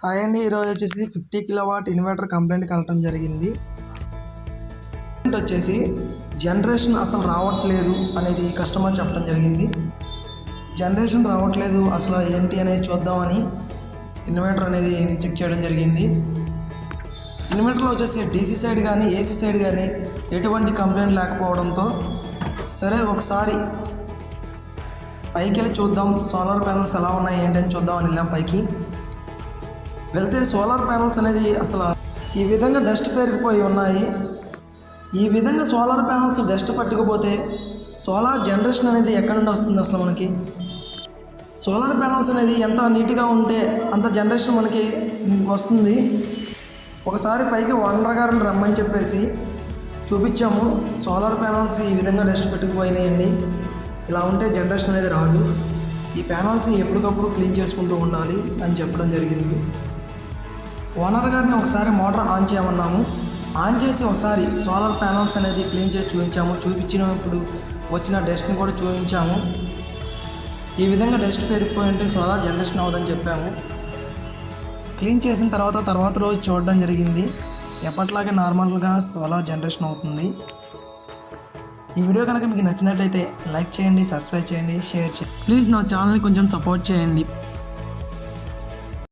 Hi అండి ఈరోజు వచ్చేసి fifty kilowatt inverter complaint కలటం జరిగింది. కంప్లైంట్ వచ్చేసి జనరేషన్ అసలు రావట్లేదు అనేది కస్టమర్ చెప్పడం జరిగింది. జనరేషన్ రావట్లేదు అసలు ఏంటి అనేది చూద్దామని ఇన్వర్టర్ అనేది చెక్ చేయడం జరిగింది. ఇన్వర్టర్లో వచ్చేసి డీసీ సైడ్ కానీ ఏసీ సైడ్ కానీ ఎటువంటి కంప్లైంట్ లేకపోవడంతో సరే ఒకసారి పైకి వెళ్ళి చూద్దాం సోలార్ ప్యానల్స్ ఎలా ఉన్నాయి ఏంటి అని చూద్దామని వెళ్ళాం పైకి. వెళ్తే సోలార్ ప్యానల్స్ అనేది అసలు ఈ విధంగా డస్ట్ పెరిగిపోయి ఉన్నాయి. ఈ విధంగా సోలార్ ప్యానల్స్ డస్ట్ పట్టుకుపోతే సోలార్ జనరేషన్ అనేది ఎక్కడి నుండి వస్తుంది అసలు మనకి? సోలార్ ప్యానల్స్ అనేది ఎంత నీట్గా ఉంటే అంత జనరేషన్ మనకి వస్తుంది. ఒకసారి పైకి ఓనర్ గారిని రమ్మని చెప్పేసి చూపించాము. సోలార్ ప్యానల్స్ ఈ విధంగా డస్ట్ పెట్టుకుపోయినాయండి. ఇలా ఉంటే జనరేషన్ అనేది రాదు. ఈ ప్యానల్స్ని ఎప్పటికప్పుడు క్లీన్ చేసుకుంటూ ఉండాలి అని చెప్పడం జరిగింది. ఓనర్ గారిని ఒకసారి మోటార్ ఆన్ చేయమన్నాము. ఆన్ చేసి ఒకసారి సోలార్ ప్యానల్స్ అనేది క్లీన్ చేసి చూపించాము. చూపించినప్పుడు వచ్చిన డస్ట్ని కూడా చూపించాము. ఈ విధంగా డస్ట్ పెరిగిపోయి ఉంటే సోలార్ జనరేషన్ అవ్వదని చెప్పాము. క్లీన్ చేసిన తర్వాత తర్వాత రోజు చూడడం జరిగింది. ఎప్పట్లాగే నార్మల్గా సోలార్ జనరేషన్ అవుతుంది. ఈ వీడియో కనుక మీకు నచ్చినట్లయితే లైక్ చేయండి సబ్స్క్రైబ్ చేయండి షేర్ చేయండి. ప్లీజ్ నా ఛానల్ని కొంచెం సపోర్ట్ చేయండి.